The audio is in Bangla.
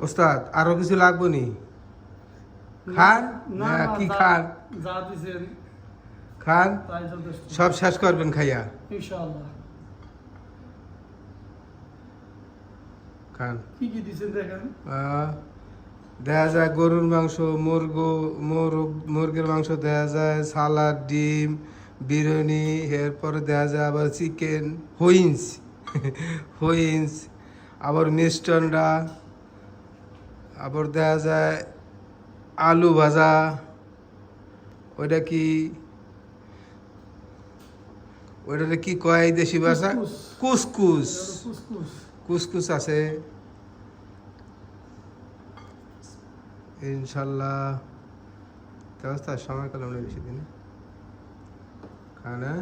ওস্তাদ আরও কিছু লাগবো নি? খান? না না, কি খান? যা দিছেন। খান? সব শেষ করবেন খাইয়া। ইনশাআল্লাহ। খান। কি কি দিছেন দেখেন? দেখা যায় গরুর মাংস মুরগ মুরগ মুরগির মাংস দেখা যায় সালাদ ডিম বিরিয়ানি এরপরে দেখা যায় আবার চিকেন হুইন্স হুইন্স আবার মিষ্টনটা আবার দেখা যায় আলু ভাজা। ওইটা কি? ওইটা কি কয় দেশি ভাষা? কুসকুস। কুসকুস। আছে। ইনশাল্লাহ। ব্যবস্থা সময় কাল আমরা বেশি দিন। খানা।